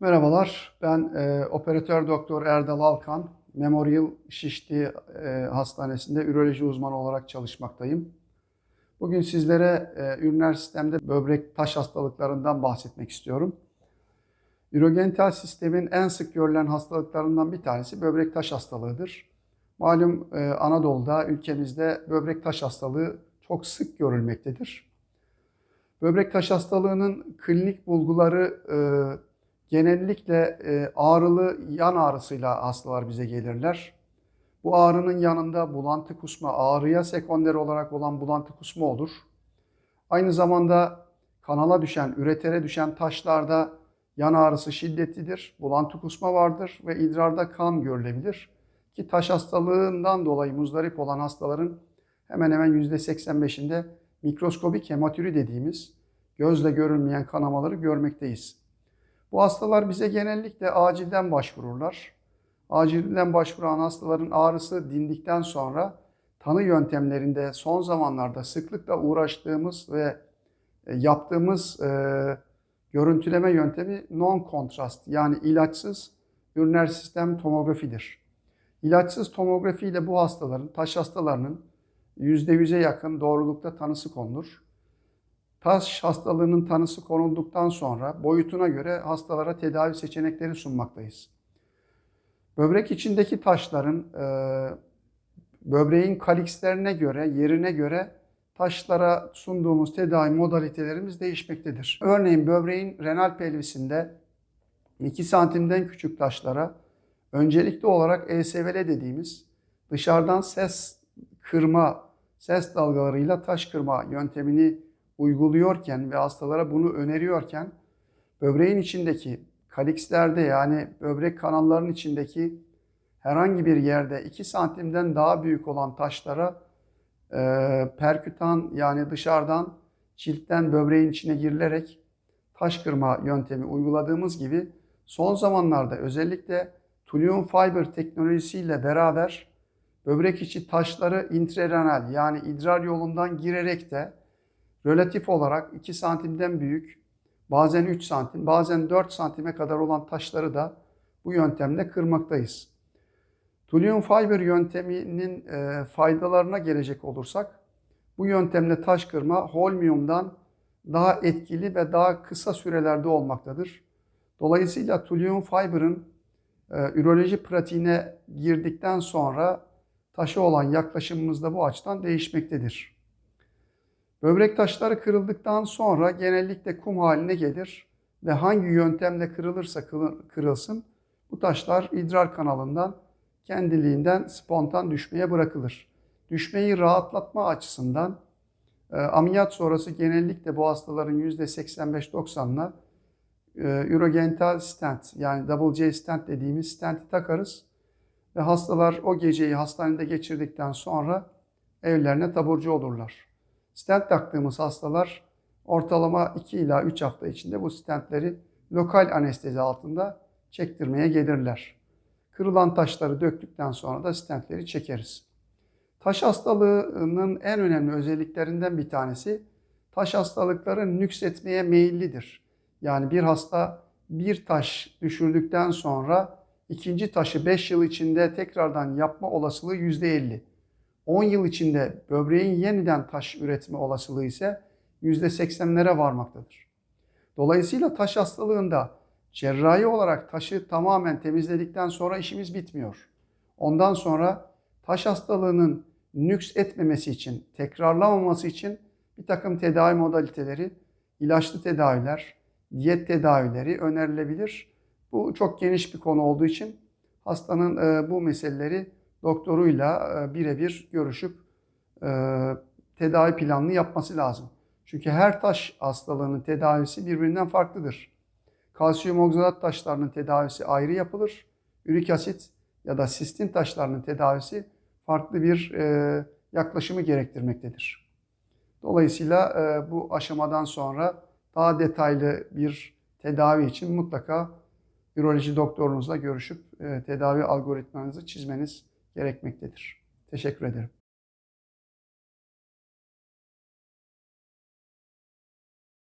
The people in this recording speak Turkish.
Merhabalar, ben e, operatör doktor Erdal Alkan. Memorial Şişli e, Hastanesi'nde üroloji uzmanı olarak çalışmaktayım. Bugün sizlere e, üriner sistemde böbrek taş hastalıklarından bahsetmek istiyorum. Ürogenital sistemin en sık görülen hastalıklarından bir tanesi böbrek taş hastalığıdır. Malum e, Anadolu'da, ülkemizde böbrek taş hastalığı çok sık görülmektedir. Böbrek taş hastalığının klinik bulguları e, genellikle e, ağrılı yan ağrısıyla hastalar bize gelirler. Bu ağrının yanında bulantı kusma, ağrıya sekonder olarak olan bulantı kusma olur. Aynı zamanda kanala düşen, üretere düşen taşlarda yan ağrısı şiddetlidir, bulantı kusma vardır ve idrarda kan görülebilir. Ki taş hastalığından dolayı muzdarip olan hastaların hemen hemen %85'inde mikroskobik hematüri dediğimiz gözle görülmeyen kanamaları görmekteyiz. Bu hastalar bize genellikle acilden başvururlar. Acilden başvuran hastaların ağrısı dindikten sonra tanı yöntemlerinde son zamanlarda sıklıkla uğraştığımız ve e, yaptığımız e, görüntüleme yöntemi non-kontrast yani ilaçsız üriner sistem tomografidir. İlaçsız tomografi ile bu hastaların, taş hastalarının %100'e yakın doğrulukta tanısı konulur. Taş hastalığının tanısı konulduktan sonra boyutuna göre hastalara tedavi seçenekleri sunmaktayız. Böbrek içindeki taşların e, böbreğin kalikslerine göre, yerine göre taşlara sunduğumuz tedavi modalitelerimiz değişmektedir. Örneğin böbreğin renal pelvisinde 2 santimden küçük taşlara öncelikli olarak ESVL dediğimiz dışarıdan ses kırma, ses dalgalarıyla taş kırma yöntemini uyguluyorken ve hastalara bunu öneriyorken böbreğin içindeki kalikslerde yani böbrek kanallarının içindeki herhangi bir yerde 2 santimden daha büyük olan taşlara e, perkütan yani dışarıdan ciltten böbreğin içine girilerek taş kırma yöntemi uyguladığımız gibi son zamanlarda özellikle Thulium Fiber teknolojisiyle beraber böbrek içi taşları intrarenal yani idrar yolundan girerek de relatif olarak 2 santimden büyük, bazen 3 santim, bazen 4 santime kadar olan taşları da bu yöntemle kırmaktayız. Thulium fiber yönteminin e, faydalarına gelecek olursak, bu yöntemle taş kırma holmiumdan daha etkili ve daha kısa sürelerde olmaktadır. Dolayısıyla Thulium fiber'ın e, üroloji pratiğine girdikten sonra taşı olan yaklaşımımız da bu açıdan değişmektedir. Böbrek taşları kırıldıktan sonra genellikle kum haline gelir ve hangi yöntemle kırılırsa kırılsın bu taşlar idrar kanalından kendiliğinden spontan düşmeye bırakılır. Düşmeyi rahatlatma açısından e, ameliyat sonrası genellikle bu hastaların %85-90'ına e, urogenital stent yani double J stent dediğimiz stenti takarız ve hastalar o geceyi hastanede geçirdikten sonra evlerine taburcu olurlar. Stent taktığımız hastalar ortalama 2 ila 3 hafta içinde bu stentleri lokal anestezi altında çektirmeye gelirler. Kırılan taşları döktükten sonra da stentleri çekeriz. Taş hastalığının en önemli özelliklerinden bir tanesi taş hastalıkları nüksetmeye meyillidir. Yani bir hasta bir taş düşürdükten sonra ikinci taşı 5 yıl içinde tekrardan yapma olasılığı %50. 10 yıl içinde böbreğin yeniden taş üretme olasılığı ise %80'lere varmaktadır. Dolayısıyla taş hastalığında cerrahi olarak taşı tamamen temizledikten sonra işimiz bitmiyor. Ondan sonra taş hastalığının nüks etmemesi için, tekrarlamaması için bir takım tedavi modaliteleri, ilaçlı tedaviler, diyet tedavileri önerilebilir. Bu çok geniş bir konu olduğu için hastanın e, bu meseleleri doktoruyla e, birebir görüşüp e, tedavi planını yapması lazım. Çünkü her taş hastalığının tedavisi birbirinden farklıdır. Kalsiyum oksalat taşlarının tedavisi ayrı yapılır. Ürik asit ya da sistin taşlarının tedavisi farklı bir e, yaklaşımı gerektirmektedir. Dolayısıyla bu aşamadan sonra daha detaylı bir tedavi için mutlaka üroloji doktorunuzla görüşüp tedavi algoritmanızı çizmeniz gerekmektedir. Teşekkür ederim.